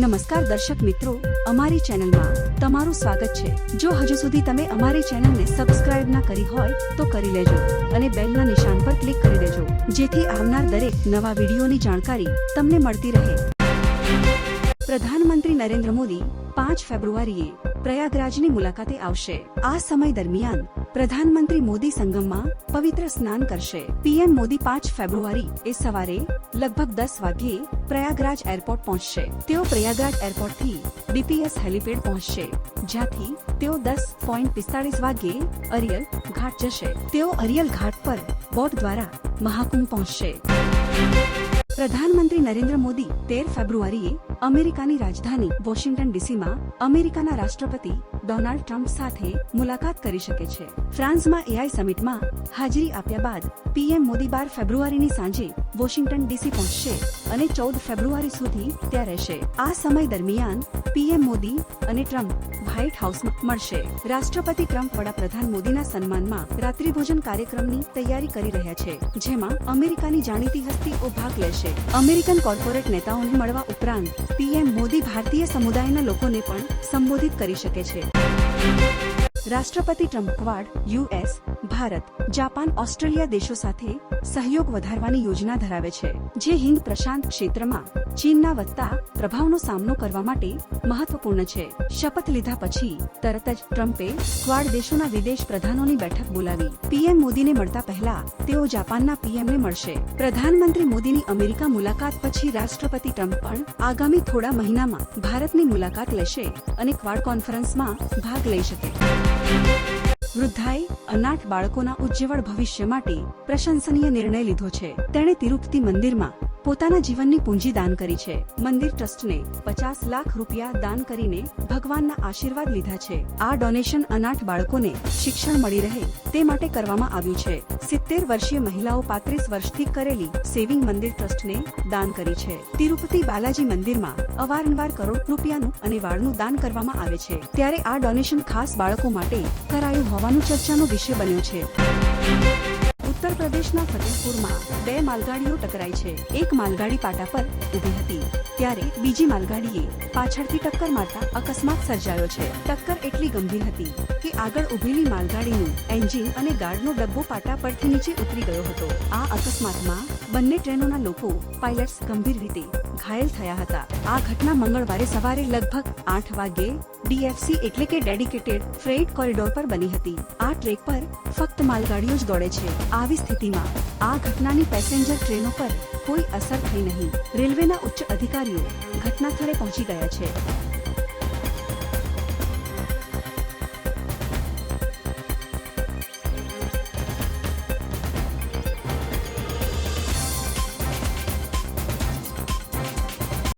નમસ્કાર દર્શક મિત્રો, અમારી ચેનલમાં તમારું સ્વાગત છે. જો હજુ સુધી તમે અમારી ચેનલને સબસ્ક્રાઇબ ના કરી હોય, તો કરી લેજો અને બેલના નિશાન પર ક્લિક કરી દેજો, જેથી આવનાર દરેક નવા વિડીયોની જાણકારી તમને મળતી રહે. પ્રધાનમંત્રી નરેન્દ્ર મોદી પાંચ ફેબ્રુઆરીએ પ્રયાગરાજની મુલાકાતે આવશે. આ સમય દરમિયાન પ્રધાનમંત્રી મોદી સંગમમાં પવિત્ર સ્નાન કરશે. પીએમ મોદી પાંચ ફેબ્રુઆરી એ સવારે લગભગ દસ વાગ્યે પ્રયાગરાજ એરપોર્ટ પહોંચશે. તેઓ પ્રયાગરાજ એરપોર્ટથી ડીપીએસ હેલીપેડ પહોંચશે, જ્યાંથી તેઓ દસ પોઈન્ટ પિસ્તાળીસ વાગ્યે અરિયલ ઘાટ જશે. તેઓ અરિયલ ઘાટ પર બોટ દ્વારા મહાકુંભ પહોંચશે. પ્રધાનમંત્રી નરેન્દ્ર મોદી તેર ફેબ્રુઆરીએ અમેરિકાની રાજધાની વોશિંગ્ટન ડીસીમાં અમેરિકાના રાષ્ટ્રપતિ ડોનાલ્ડ ટ્રમ્પ સાથે મુલાકાત કરી શકે છે. ફ્રાન્સમાં એઆઈ સમિટમાં હાજરી આપ્યા બાદ પીએમ મોદી બાર ફેબ્રુઆરીની સાંજે વોશિંગ્ટન ડીસી પહોંચશે અને ચૌદ ફેબ્રુઆરી સુધી ત્યાં રહેશે. આ સમય દરમિયાન પીએમ મોદી અને ટ્રમ્પ વ્હાઇટ હાઉસમાં મળશે. રાષ્ટ્રપતિ ટ્રમ્પ વડાપ્રધાન મોદીના સન્માનમાં રાત્રિભોજન કાર્યક્રમની તૈયારી કરી રહ્યા છે, જેમાં અમેરિકાની જાણીતી હસ્તીઓ ભાગ લેશે. અમેરિકન કોર્પોરેટ નેતાઓને મળવા ઉપરાંત પીએમ મોદી ભારતીય સમુદાયના લોકોને પણ સંબોધિત કરી શકે છે. રાષ્ટ્રપતિ Trump Quad US Bharat, Japan, Australia દેશો સાથે સહયોગ વધારવાની યોજના ધરાવે છે, જે હિન્દ પ્રશાંત ક્ષેત્રમાં ચીનના વધતા પ્રભાવનો સામનો કરવા માટે મહત્વપૂર્ણ છે. શપથ લીધા પછી તરત જ ટ્રમ્પે ક્વાડ દેશોના વિદેશ પ્રધાનોની બેઠક બોલાવી. પીએમ મોદીને મળતા પહેલા તેઓ જાપાનના પીએમને મળશે. પ્રધાનમંત્રી મોદીની અમેરિકા મુલાકાત પછી રાષ્ટ્રપતિ ટ્રમ્પ પણ આગામી થોડા મહિનામાં ભારતની મુલાકાત લેશે અને ક્વાડ કોન્ફરન્સમાં ભાગ લઈ શકે. વૃદ્ધાએ અનાથ બાળકોના ઉજ્જવળ ભવિષ્ય માટે પ્રશંસનીય નિર્ણય લીધો છે. તેણે તિરુપતિ મંદિરમાં પોતાના જીવનની પૂંજી દાન કરી છે. મંદિર ટ્રસ્ટને પચાસ લાખ રૂપિયા દાન કરીને ભગવાનના આશીર્વાદ લીધા છે. આ ડોનેશન અનાથ બાળકોને શિક્ષણ મળી રહે તે માટે કરવામાં આવ્યું છે. સિત્તેર વર્ષીય મહિલાઓ પાંત્રીસ વર્ષથી કરેલી સેવિંગ મંદિર ટ્રસ્ટને દાન કરી છે. તિરુપતિ બાલાજી મંદિરમાં અવારનવાર કરોડ રૂપિયાનું અને વાળનું દાન કરવામાં આવે છે. ત્યારે આ ડોનેશન ખાસ બાળકો માટે કરાયું હોવાનું ચર્ચાનો વિષય બન્યો છે. ઉત્તર પ્રદેશના ફતેહપુરમાં બે માલગાડીઓ ટકરાઈ છે. એક માલગાડી પાટા પર ઊભી હતી. ત્યારે બીજી માલગાડીએ પાછળથી ટક્કર મારતા અકસ્માત સર્જાયો છે. ટક્કર એટલી ગંભીર હતી કે આગળ ઊભેલી માલગાડીનું એન્જિન અને ગાર્ડનો ડબ્બો પાટા પરથી નીચે ઉતરી ગયો હતો. આ અકસ્માતમાં બંને ટ્રેનોના લોકો પાયલટ્સ ગંભીર રીતે ઘાયલ થયા હતા. આ ઘટના મંગળવારે સવારે લગભગ આઠ વાગ્યે ડીએફસી એટલે કે ડેડિકેટેડ ફ્રેટ કોરિડોર પર બની હતી. આ ટ્રેક પર ફક્ત માલગાડીઓ જ દોડે છે. આવી સ્થિતિમાં આ ઘટનાની પેસેન્જર ટ્રેનો પર કોઈ અસર થઈ નહીં. રેલવેના ઉચ્ચ અધિકારીઓ ઘટના સ્થળે પહોંચી ગયા છે.